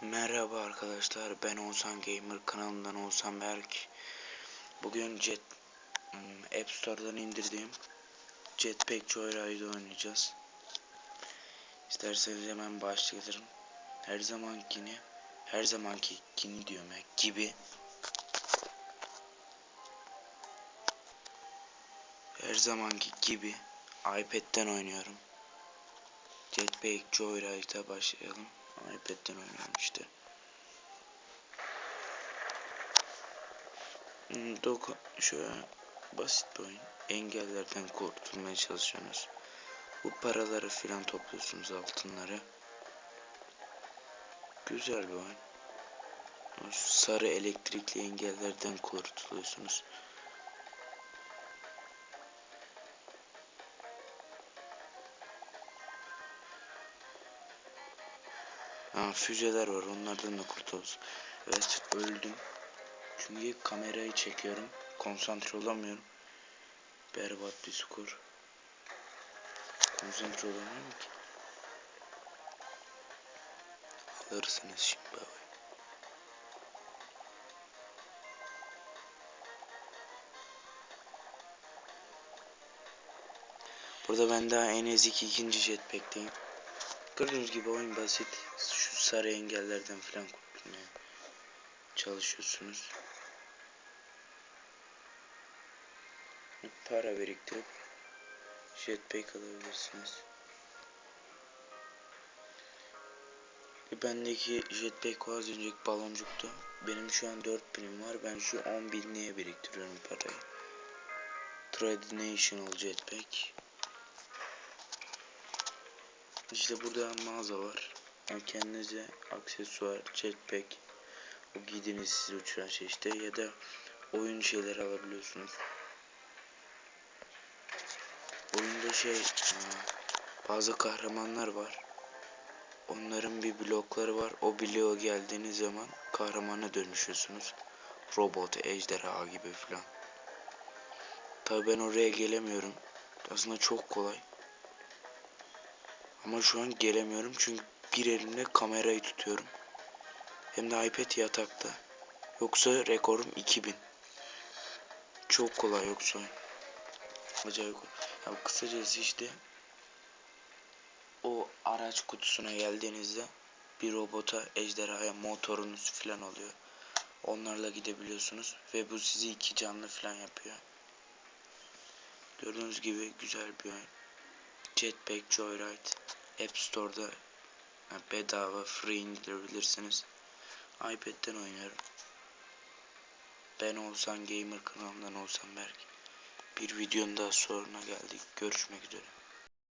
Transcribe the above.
Merhaba arkadaşlar ben Oğuzhan Gamer kanalından Oğuzhan Berk. Bugün Jet hmm, App Store'dan indirdiğim Jetpack Joyride oynayacağız. İsterseniz hemen başlayalım. Her zamankini Her zamanki kini diyorum ya gibi. Her zamanki gibi iPad'den oynuyorum. Jetpack Joyride'a başlayalım iPad'den işte. Hmm, doku şöyle basit bir oyun. Engellerden kurtulmaya çalışıyorsunuz. Bu paraları filan topluyorsunuz altınları. Güzel bir oyun. Sarı elektrikli engellerden kurtuluyorsunuz. Ha, füzeler var onlardan da kurtuluruz. Evet öldüm. Çünkü kamerayı çekiyorum. Konsantre olamıyorum. Berbat bir skor. Konsantre olamıyorum ki. Alırsınız şimdi abi. Burada ben daha en ezik ikinci jetpack'teyim. Gördüğünüz gibi oyun basit. Şu sarı engellerden falan kurtulmaya çalışıyorsunuz. Para biriktirip jetpack alabilirsiniz. Bendeki jetpack az önceki baloncuktu. Benim şu an 4000'im var. Ben şu 10 binliğe biriktiriyorum parayı. Traditional jetpack. İşte burada mağaza var. Yani kendinize aksesuar, jetpack, o giydiğiniz sizi uçuran şey işte ya da oyun şeyleri alabiliyorsunuz. Oyunda şey bazı kahramanlar var. Onların bir blokları var. O bloğa geldiğiniz zaman kahramana dönüşüyorsunuz. Robot, ejderha gibi falan. Tabi ben oraya gelemiyorum. Aslında çok kolay. Ama şu an gelemiyorum çünkü bir elimle kamerayı tutuyorum. Hem de iPad yatakta. Yoksa rekorum 2000. Çok kolay yoksa. Acayip kolay. Ya kısacası işte o araç kutusuna geldiğinizde bir robota, ejderhaya motorunuz falan oluyor. Onlarla gidebiliyorsunuz ve bu sizi iki canlı falan yapıyor. Gördüğünüz gibi güzel bir oyun. Jetpack Joyride App Store'da bedava free indirebilirsiniz. iPad'den oynuyorum. Ben Olsan Gamer kanalından Olsan Berk. Bir videonun daha sonuna geldik. Görüşmek üzere.